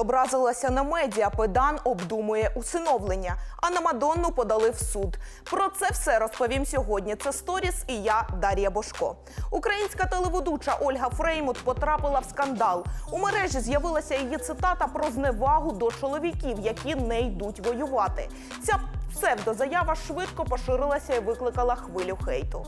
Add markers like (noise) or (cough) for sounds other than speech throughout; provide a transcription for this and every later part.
образилася на медіа. Педан обдумує усиновлення, а на Мадонну подали в суд. Про це все розповім сьогодні. Це сторіс і я Дар'я Бошко. Українська телеведуча Ольга Фреймут потрапила в скандал. У мережі з'явилася її цитата про зневагу до чоловіків, які не йдуть воювати. Ця псевдозаява швидко поширилася і викликала хвилю хейту.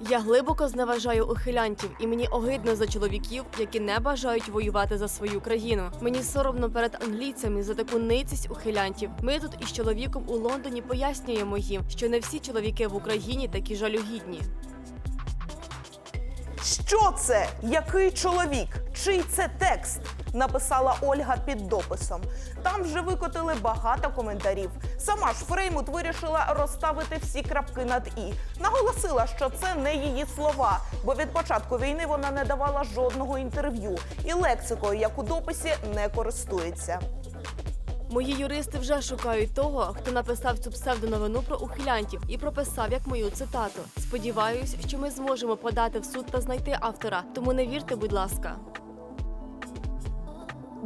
Я глибоко зневажаю ухилянтів, і мені огидно за чоловіків, які не бажають воювати за свою країну. Мені соромно перед англійцями за таку ницість ухилянтів. Ми тут із чоловіком у Лондоні пояснюємо їм, що не всі чоловіки в Україні такі жалюгідні. Що це? Який чоловік? Чий це текст? Написала Ольга під дописом. Там вже викотили багато коментарів. Сама ж Фреймут вирішила розставити всі крапки над і. Наголосила, що це не її слова, бо від початку війни вона не давала жодного інтерв'ю і лексикою, як у дописі, не користується. Мої юристи вже шукають того, хто написав цю псевдоновину про ухилянтів і прописав як мою цитату. Сподіваюсь, що ми зможемо подати в суд та знайти автора. Тому не вірте, будь ласка.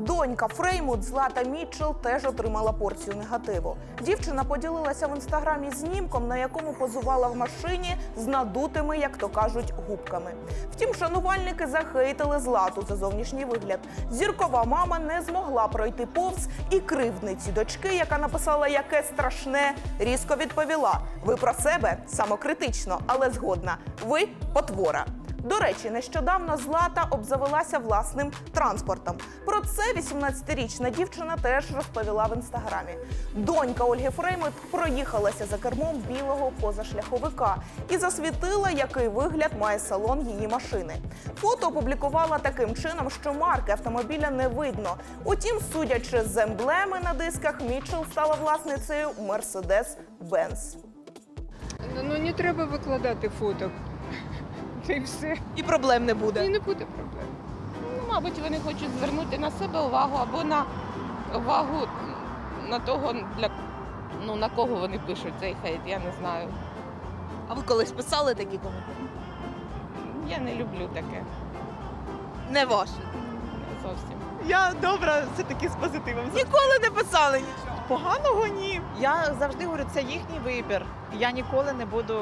Донька Фреймут Злата Мітчелл теж отримала порцію негативу. Дівчина поділилася в інстаграмі знімком, на якому позувала в машині з надутими, як то кажуть, губками. Втім, шанувальники захейтили злату за зовнішній вигляд. Зіркова мама не змогла пройти повз і кривдниці дочки, яка написала яке страшне, різко відповіла: Ви про себе самокритично, але згодна. Ви потвора. До речі, нещодавно Злата обзавелася власним транспортом. Про це 18-річна дівчина теж розповіла в інстаграмі. Донька Ольги Фреймут проїхалася за кермом білого позашляховика і засвітила, який вигляд має салон її машини. Фото опублікувала таким чином, що марки автомобіля не видно. Утім, судячи з емблеми на дисках, Мітчелл стала власницею Mercedes-Benz. Ну не треба викладати фото. Та й все. І проблем не буде. І не буде проблем. Ну, мабуть, вони хочуть звернути на себе увагу або на увагу на того, для ну на кого вони пишуть цей хейт, я не знаю. А ви колись писали такі коментарі? Я не люблю таке. Не ваше. Не зовсім. Я добра все-таки з позитивом. Ніколи не писали нічого. Поганого ні. Я завжди говорю, це їхній вибір. Я ніколи не буду,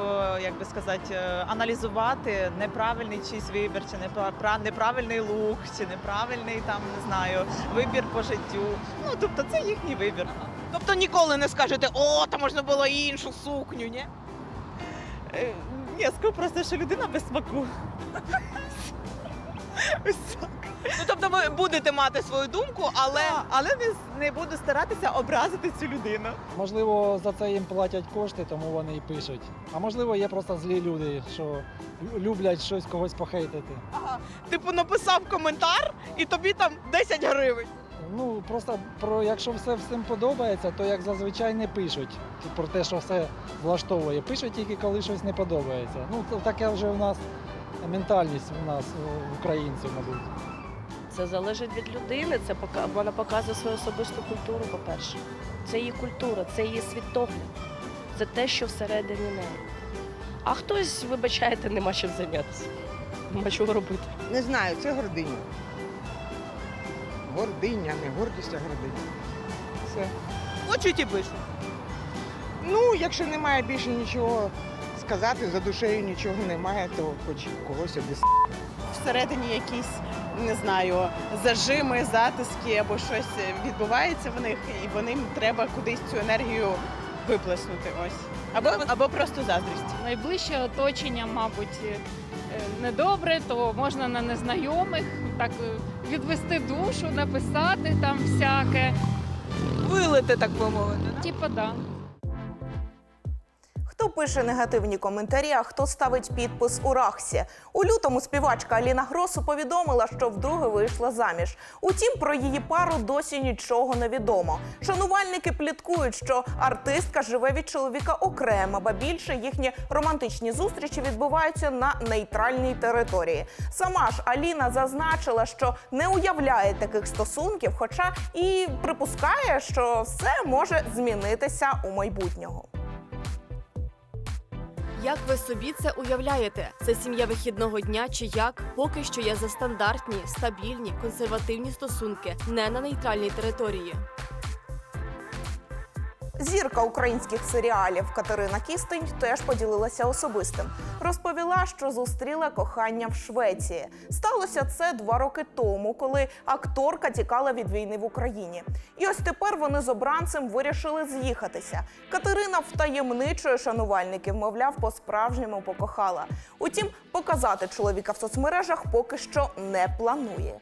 як би сказати, е, аналізувати неправильний чийсь вибір, чи неправильний лук, чи неправильний там не знаю вибір по життю. Ну тобто це їхній вибір. Тобто ніколи не скажете, о, там можна було іншу сукню, ні? Е, Ні, скажу просто, що людина без смаку. (laughs) Ну тобто ви будете мати свою думку, але Але, але не, не буду старатися образити цю людину. Можливо, за це їм платять кошти, тому вони і пишуть. А можливо, є просто злі люди, що люблять щось когось похейтити. типу написав коментар і тобі там 10 гривень. Ну просто про якщо все всім подобається, то як зазвичай не пишуть про те, що все влаштовує. Пишуть тільки коли щось не подобається. Ну таке вже в нас ментальність у нас у українців, мабуть. Це залежить від людини. Це пока вона показує свою особисту культуру. По-перше, це її культура, це її світогляд, це те, що всередині неї. А хтось, вибачайте, нема чим зайнятися. Нема чого робити. Не знаю, це гординя. Гординя, не гордість, а гординя. Все. Хочуть і пишуть. Ну, якщо немає більше нічого сказати, за душею нічого немає, то хоч когось обіс. всередині якісь не знаю зажими, затиски або щось відбувається в них, і вони треба кудись цю енергію виплеснути. Ось або або просто заздрість. найближче оточення, мабуть, е, недобре, то можна на незнайомих так е, відвести душу, написати там всяке. Вилити, так би мовити. Типа, да. Пише негативні коментарі, а хто ставить підпис у Рахсі? У лютому співачка Аліна Гросу повідомила, що вдруге вийшла заміж. Утім, про її пару досі нічого не відомо. Шанувальники пліткують, що артистка живе від чоловіка окремо, ба більше їхні романтичні зустрічі відбуваються на нейтральній території. Сама ж Аліна зазначила, що не уявляє таких стосунків, хоча і припускає, що все може змінитися у майбутнього. Як ви собі це уявляєте? Це сім'я вихідного дня чи як? Поки що я за стандартні, стабільні, консервативні стосунки, не на нейтральній території. Зірка українських серіалів Катерина Кістень теж поділилася особистим. Розповіла, що зустріла кохання в Швеції. Сталося це два роки тому, коли акторка тікала від війни в Україні. І ось тепер вони з обранцем вирішили з'їхатися. Катерина втаємничує шанувальників, мовляв, по-справжньому покохала. Утім, показати чоловіка в соцмережах поки що не планує.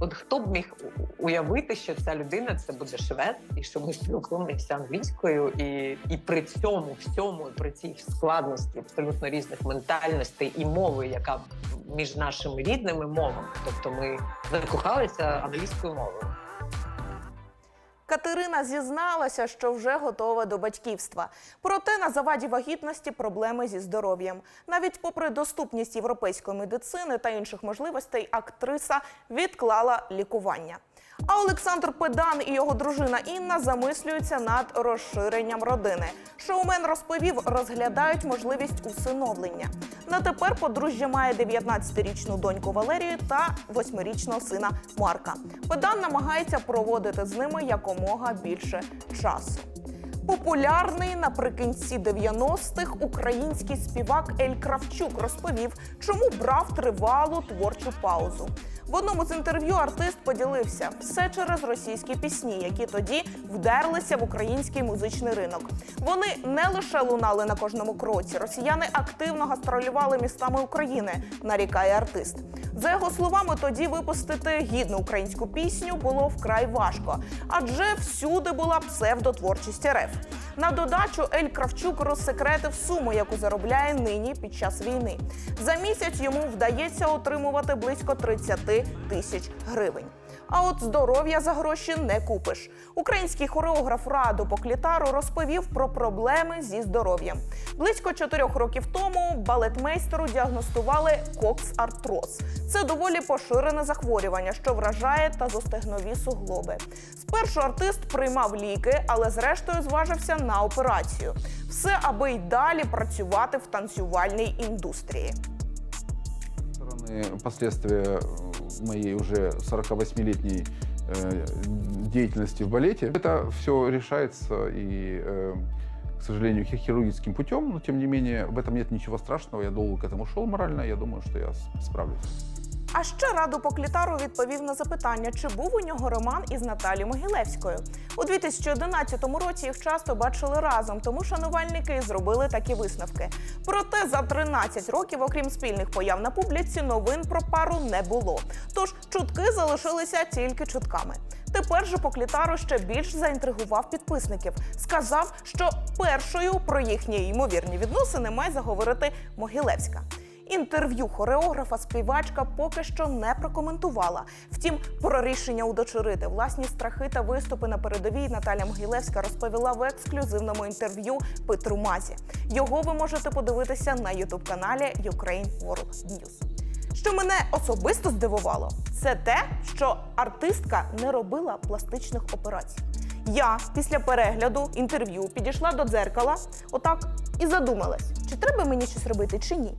От хто б міг уявити, що ця людина це буде швед, і що ми спілкуємося англійською, і, і при цьому всьому, при цій складності абсолютно різних ментальностей і мови, яка між нашими рідними мовами, тобто ми закохалися англійською мовою. Катерина зізналася, що вже готова до батьківства. Проте на заваді вагітності проблеми зі здоров'ям. Навіть попри доступність європейської медицини та інших можливостей, актриса відклала лікування. А Олександр Педан і його дружина Інна замислюються над розширенням родини. Шоумен розповів, розглядають можливість усиновлення. На тепер подружжя має 19-річну доньку Валерію та 8-річного сина Марка. Педан намагається проводити з ними якомога більше часу. Популярний наприкінці 90-х український співак Ель Кравчук розповів, чому брав тривалу творчу паузу. В одному з інтерв'ю артист поділився все через російські пісні, які тоді вдерлися в український музичний ринок. Вони не лише лунали на кожному кроці. Росіяни активно гастролювали містами України, нарікає артист. За його словами, тоді випустити гідну українську пісню було вкрай важко, адже всюди була псевдотворчість РФ. На додачу Ель Кравчук розсекретив суму, яку заробляє нині під час війни. За місяць йому вдається отримувати близько 30 тисяч гривень. А от здоров'я за гроші не купиш. Український хореограф Раду Поклітару розповів про проблеми зі здоров'ям. Близько чотирьох років тому балетмейстеру діагностували кокс-артроз. Це доволі поширене захворювання, що вражає тазостегнові суглоби. Спершу артист приймав ліки, але зрештою зважився на операцію. Все, аби й далі працювати в танцювальній індустрії. стороны последствия э, моей уже 48-летней э, деятельности в балете. Это все решается и, э, к сожалению, хи- хирургическим путем, но тем не менее в этом нет ничего страшного. Я долго к этому шел морально, я думаю, что я с- справлюсь. А ще Раду Поклітару відповів на запитання, чи був у нього роман із Наталією Могилевською. У 2011 році їх часто бачили разом, тому шанувальники зробили такі висновки. Проте за 13 років, окрім спільних появ на публіці, новин про пару не було. Тож чутки залишилися тільки чутками. Тепер же Поклітару ще більш заінтригував підписників. Сказав, що першою про їхні ймовірні відносини має заговорити Могилевська. Інтерв'ю хореографа співачка поки що не прокоментувала. Втім, про рішення удочерити власні страхи та виступи на передовій Наталя Могилевська розповіла в ексклюзивному інтерв'ю Петру Мазі. Його ви можете подивитися на ютуб-каналі Ukraine World News. Що мене особисто здивувало, це те, що артистка не робила пластичних операцій. Я після перегляду інтерв'ю підійшла до дзеркала, отак і задумалась, чи треба мені щось робити, чи ні.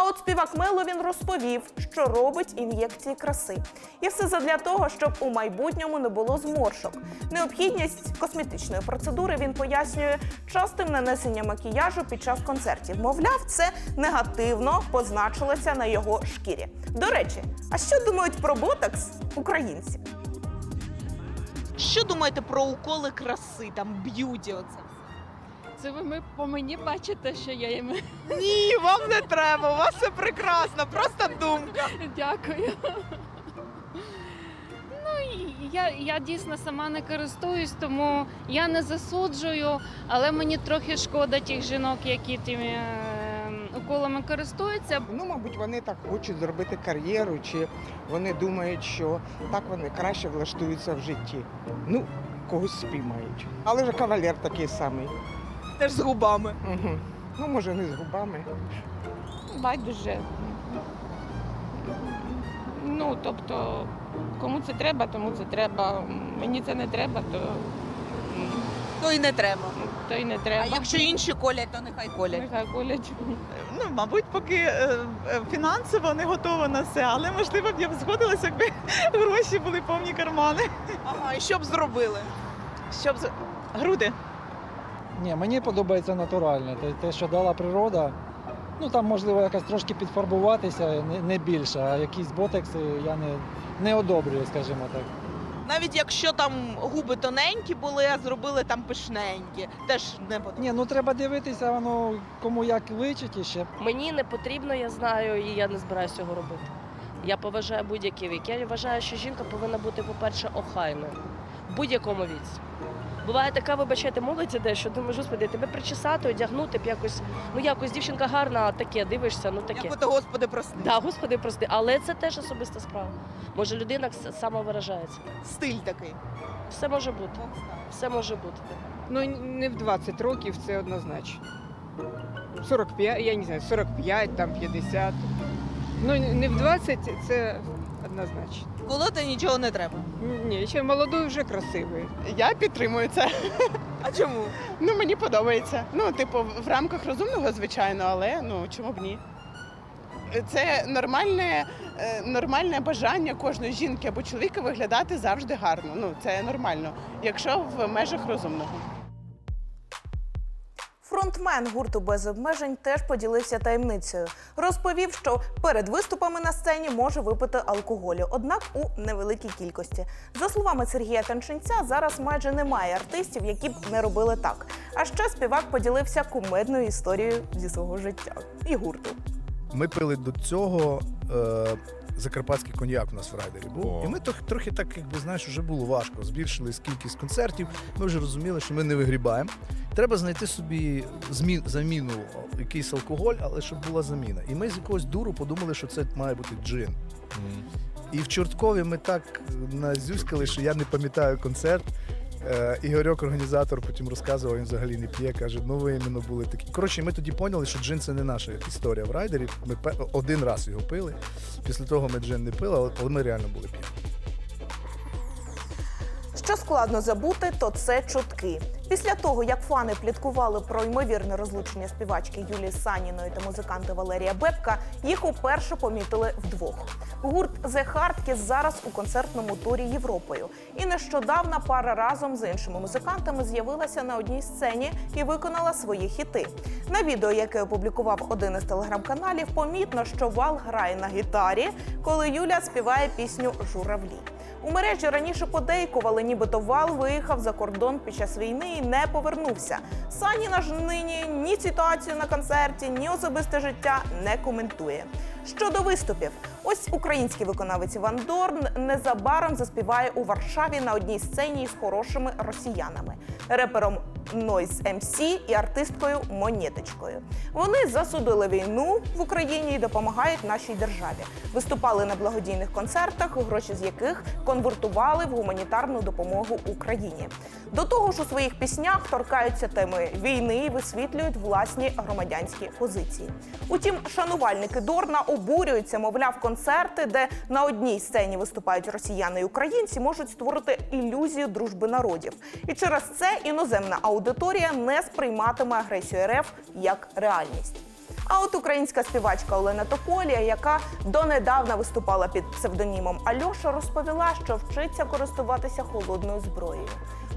А от співак Мело він розповів, що робить ін'єкції краси. І все задля того, щоб у майбутньому не було зморшок. Необхідність косметичної процедури він пояснює частим нанесенням макіяжу під час концертів. Мовляв, це негативно позначилося на його шкірі. До речі, а що думають про ботокс українці? Що думаєте про уколи краси, там б'юті? Оце Це ви ми по мені бачите, що я їм ні, вам не треба. У вас все прекрасно, просто думка. дякую. Ну я, я дійсно сама не користуюсь, тому я не засуджую, але мені трохи шкода тих жінок, які тими е, уколами користуються. Ну, мабуть, вони так хочуть зробити кар'єру, чи вони думають, що так вони краще влаштуються в житті. Ну, когось спіймають. Але ж кавалер такий самий. Теж з губами. Угу. Ну, може, не з губами. Байдуже. Ну, тобто, кому це треба, тому це треба. Мені це не треба, то То й не треба. То й не треба. А якщо інші колять, то нехай колять. Нехай колять. Ну, мабуть, поки е, е, фінансово не готова на це, але можливо б я б згодилася, якби (laughs) гроші були повні кармани. Ага, і що б зробили? Щоб з- груди. Ні, мені подобається натуральне. Те, те, що дала природа. Ну там можливо якось трошки підфарбуватися, не, не більше, а якісь ботекси я не, не одобрюю, скажімо так. Навіть якщо там губи тоненькі були, а зробили там пишненькі, теж не подобається. Ні, ну треба дивитися, воно кому як личить і ще. Мені не потрібно, я знаю, і я не збираюся цього робити. Я поважаю будь-який вік. Я вважаю, що жінка повинна бути, по-перше, охайною в будь-якому віці. Буває така, вибачайте, молодь іде, що думаєш, господи, тебе причесати, одягнути б якось, ну якось дівчинка гарна, а таке, дивишся, ну таке. Як господи прости. Да, господи, прости, але це теж особиста справа. Може, людина самовиражається. Стиль такий. Все може бути. Все може бути. Ну не в 20 років це однозначно. 45, я не знаю, 45, там 50. Ну не в 20 це однозначно. Колоти нічого не треба. Ні, ще молодий вже красивий. Я підтримую це. А чому? Ну мені подобається. Ну, типу, в рамках розумного, звичайно, але ну чому б ні? Це нормальне, е, нормальне бажання кожної жінки або чоловіка виглядати завжди гарно. Ну це нормально, якщо в межах розумного. Фронтмен гурту без обмежень теж поділився таємницею. Розповів, що перед виступами на сцені може випити алкоголю, однак у невеликій кількості. За словами Сергія Танченця, зараз майже немає артистів, які б не робили так. А ще співак поділився кумедною історією зі свого життя і гурту. Ми пили до цього е, закарпатський коньяк у нас в райдері був. О. І ми трохи, трохи так, якби знаєш, вже було важко. Збільшили кількість концертів. Ми вже розуміли, що ми не вигрібаємо. Треба знайти собі змін, заміну, якийсь алкоголь, але щоб була заміна. І ми з якогось дуру подумали, що це має бути джин. І в Чорткові ми так назюськали, що я не пам'ятаю концерт. Е, Ігорьок, організатор, потім розказував, він взагалі не п'є, каже, ну ви іменно були такі. Коротше, ми тоді поняли, що джин це не наша історія в райдері. Ми один раз його пили. Після того ми джин не пили, але ми реально були п'яні. Що складно забути, то це чутки. Після того, як фани пліткували про ймовірне розлучення співачки Юлії Саніної та музиканта Валерія Бебка, їх уперше помітили вдвох. Гурт The Hardkiss зараз у концертному турі Європою. І нещодавно пара разом з іншими музикантами з'явилася на одній сцені і виконала свої хіти. На відео, яке опублікував один із телеграм-каналів, помітно, що Вал грає на гітарі, коли Юля співає пісню Журавлі. У мережі раніше подейкували, нібито Вал виїхав за кордон під час війни і не повернувся. Саніна ж нині ні ситуацію на концерті, ні особисте життя не коментує. Щодо виступів, ось український виконавець Іван Дорн незабаром заспіває у Варшаві на одній сцені з хорошими росіянами, репером Noise MC і артисткою Монеточкою. Вони засудили війну в Україні і допомагають нашій державі. Виступали на благодійних концертах, гроші з яких конвертували в гуманітарну допомогу Україні. До того ж, у своїх піснях торкаються теми війни і висвітлюють власні громадянські позиції. Утім, шанувальники Дорна обурюються, мовляв, концерти, де на одній сцені виступають росіяни і українці, можуть створити ілюзію дружби народів. І через це іноземна аудиторія не сприйматиме агресію РФ як реальність. А от українська співачка Олена Тополія, яка донедавна виступала під псевдонімом Альоша, розповіла, що вчиться користуватися холодною зброєю.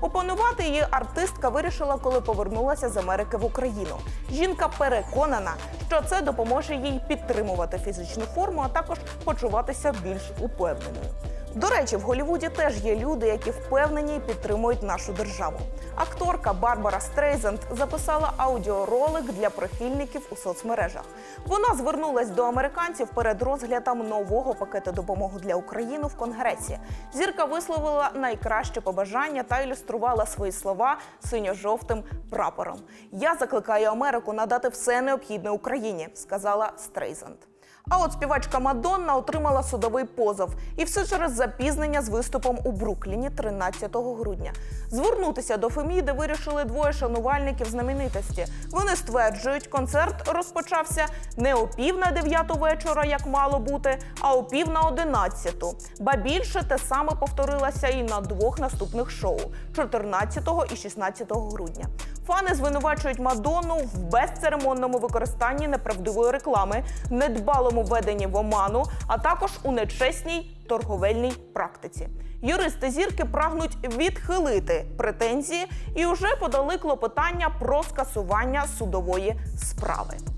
Опанувати її артистка вирішила, коли повернулася з Америки в Україну. Жінка переконана, що це допоможе їй підтримувати фізичну форму, а також почуватися більш упевненою. До речі, в Голлівуді теж є люди, які впевнені і підтримують нашу державу. Акторка Барбара Стрейзанд записала аудіоролик для прихильників у соцмережах. Вона звернулась до американців перед розглядом нового пакету допомоги для України в Конгресі. Зірка висловила найкраще побажання та ілюструвала свої слова синьо-жовтим прапором. Я закликаю Америку надати все необхідне Україні, сказала Стрейзанд. А от співачка Мадонна отримала судовий позов. І все через запізнення з виступом у Брукліні 13 грудня. Звернутися до Феміди вирішили двоє шанувальників знаменитості. Вони стверджують, концерт розпочався не о пів на дев'яту вечора, як мало бути, а о пів на одинадцяту. Ба більше те саме повторилося і на двох наступних шоу 14 і 16 грудня. Фани звинувачують Мадонну в безцеремонному використанні неправдивої реклами, недбалому веденні в оману, а також у нечесній торговельній практиці. Юристи зірки прагнуть відхилити претензії і вже подали клопотання про скасування судової справи.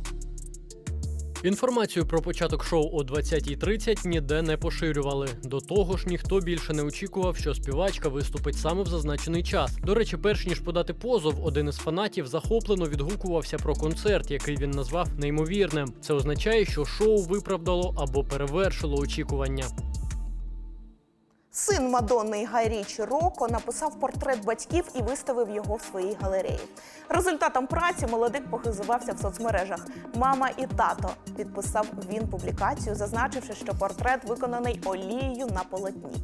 Інформацію про початок шоу о 20.30 ніде не поширювали. До того ж, ніхто більше не очікував, що співачка виступить саме в зазначений час. До речі, перш ніж подати позов, один із фанатів захоплено відгукувався про концерт, який він назвав неймовірним. Це означає, що шоу виправдало або перевершило очікування. Син Мадонни Гай Річі Роко написав портрет батьків і виставив його в своїй галереї. Результатом праці молодик похизувався в соцмережах. Мама і тато підписав він публікацію, зазначивши, що портрет виконаний олією на полотні.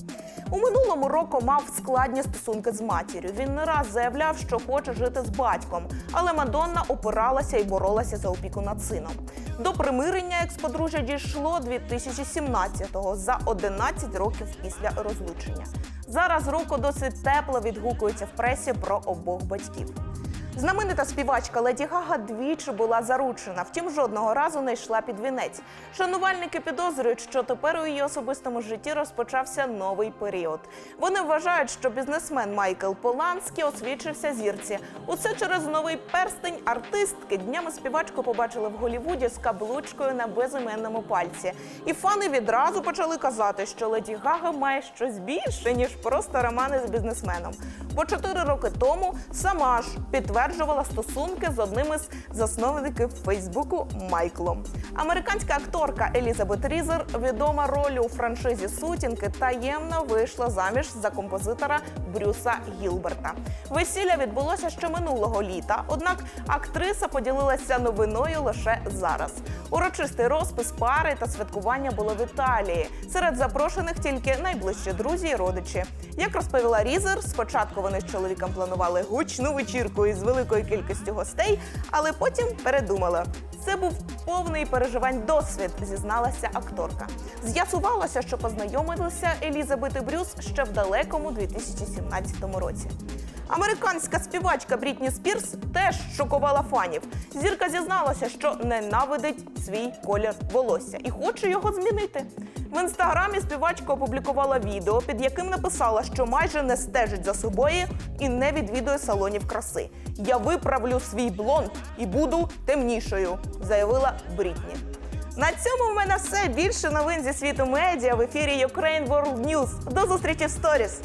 У минулому року мав складні стосунки з матір'ю. Він не раз заявляв, що хоче жити з батьком, але Мадонна опиралася і боролася за опіку над сином. До примирення екс-подружжя дійшло 2017-го, за 11 років після розлучення. Зараз року досить тепло відгукується в пресі про обох батьків. Знаменита співачка Леді Гага двічі була заручена, втім жодного разу не йшла під вінець. Шанувальники підозрюють, що тепер у її особистому житті розпочався новий період. Вони вважають, що бізнесмен Майкл Поланський освічився зірці. Усе через новий перстень артистки. Днями співачку побачили в Голівуді з каблучкою на безіменному пальці. І фани відразу почали казати, що Леді Гага має щось більше ніж просто романи з бізнесменом. Бо чотири роки тому сама ж підтверджувала стосунки з одним із засновників Фейсбуку Майклом. Американська акторка Елізабет Різер, відома роль у франшизі Сутінки, таємно вийшла заміж за композитора Брюса Гілберта. Весілля відбулося ще минулого літа, однак актриса поділилася новиною лише зараз. Урочистий розпис пари та святкування було в Італії. Серед запрошених тільки найближчі друзі і родичі. Як розповіла Різер, спочатку вони з чоловіком планували гучну вечірку із великою кількістю гостей, але потім передумали. Це був повний переживань досвід, зізналася акторка. З'ясувалося, що познайомилися Елізабет і Брюс ще в далекому 2017 році. Американська співачка Брітні Спірс теж шокувала фанів. Зірка зізналася, що ненавидить свій колір волосся і хоче його змінити. В інстаграмі співачка опублікувала відео, під яким написала, що майже не стежить за собою і не відвідує салонів краси. Я виправлю свій блонд і буду темнішою, заявила Брітні. На цьому в мене все більше новин зі світу медіа в ефірі Ukraine World News. До зустрічі в сторіс.